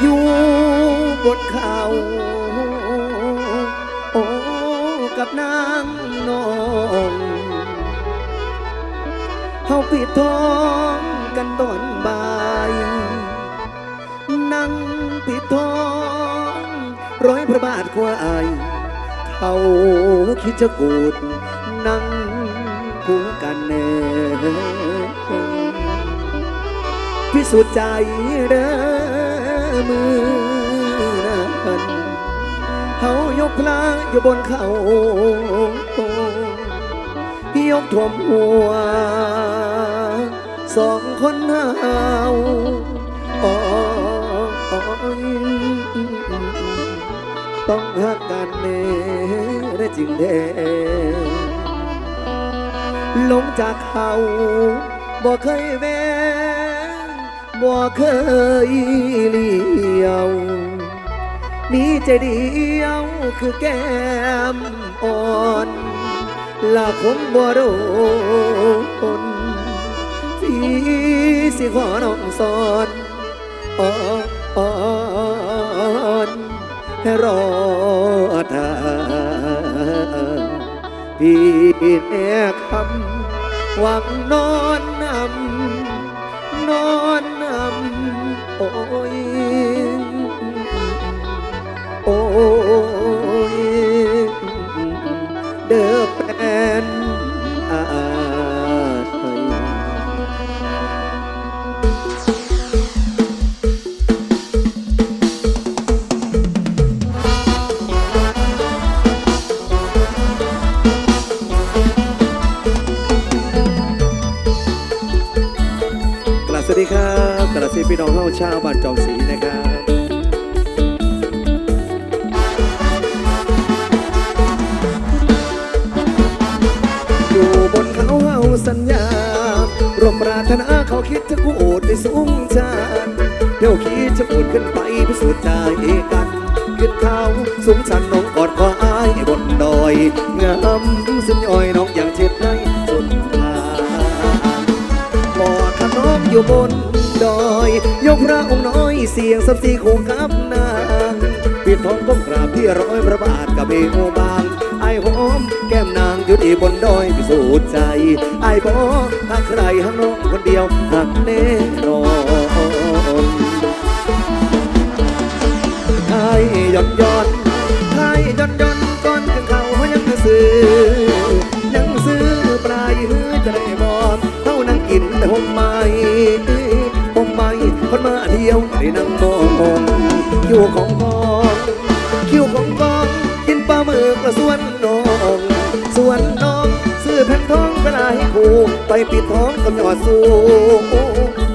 อยู่บนเขาโอ้กับนางนองเฮาปิดทองกันตอนบ่ายนั่งปิดทองร้อยพระบาทควายเขาคิดจะกูดนั่งคู่กันเนพิสูจน์ใจเด้อ มือนั้นเฮายกพลาอยู่บนเขายกถ่วมหัว สองคนเฮาอ้ยต้องหักกันเน่ได้จริงแท้ลงจากเขาบ่เคยแวง บ่เคยเลี้ยว มีใจเดียวคือแก้มอ่อนละคงบ่โดนพี่สิขอน้องสอนอ่อนอ่อนให้รอท่าพี่แน่คำหวังนอนนำนอน ยโอ้ยเด้อแฟนอายกลับสวัสดีครับ กลับสวัสดีพี่น้องเฮาชาวบ้านจอมศรีนะครับอยู่บนเขาเฮาสัญญา รวมปรารถนาเขาคิดจะกูโอดได้สูงชาญเดี๋ยวคิดจะพูดขึ้นไปพิสูจน์ใจกันขึ้นเขาสูงชันน้องกอดคออายบนดอยงามสุดย่อยน้องอย่างเช็ดในสุดทางกอดขนมอยู่บน อยยกพระองค์น้อยเสียงสับสีโคกับนางปิดทองก้มกราบที่ร้อยพระบาทกับเอวบางไอ้หอมแก้มนางอยู่ที่บนดอยพิสูจน์ใจ ไอ้บอถ้าใครหักน้องคนเดียวหักแน่นอนไทยย้อนย้อนไทยย้อนย้อนก่อนถึงเขายังซื้อยังซื้อปลายหื้อจะได้บอกเท่านั่งกินแต่หมไม้หมไม้ คนมาเที่ยวได้นั่งมองคิวของกองคิวของกองกินปลาหมึกละส่วนน้องส่วนน้องซื้อแผ่นทองเวลาให้คู่ไปปิดท้องกับยอดสู้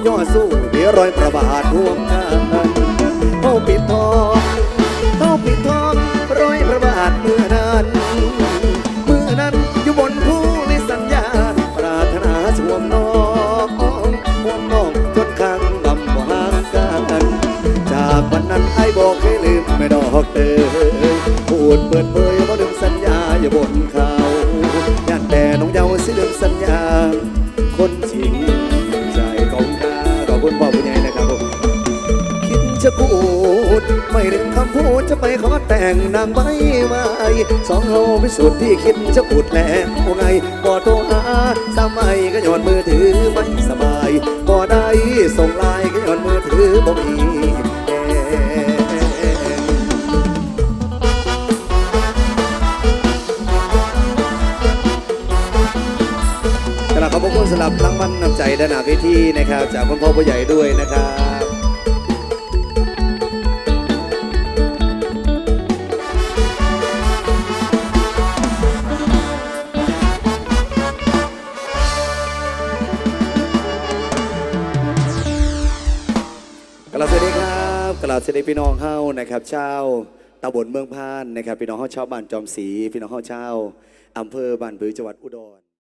ยอดสู้เดี๋ยวรอยประบาทร่วมกันเขาปิดทองเขาปิดทอง ย่านแต่น้องเยาสิลืมสัญญา คนจริงใจของข้าขอบคุณพ่อผู้ใหญ่นะครับผมคิดจะพูด ไม่ถึงคำพูดจะไปขอแต่งนางไม่ไม่สองเราพิสูจน์ที่คิดจะพูดแล้วไงบ่โทรหาสามัยก็ย้อนมือถือไม่สบายบ่ได้ส่งไลน์ก็ย้อนมือถือบ่มี คุณสำหรับรางวัลนำใจด้านหน้าเวทีนะครับ จากคุณพ่อผู้ใหญ่ด้วยนะครับกราบสวัสดีครับกราบสวัสดีพี่น้องเฮานะครับเชาตำบลเมืองพานนะครับ พี่น้องเฮาชาวบ้านจอมศรีพี่น้องเฮาชาวอำเภอบ้านผือจังหวัดอุดร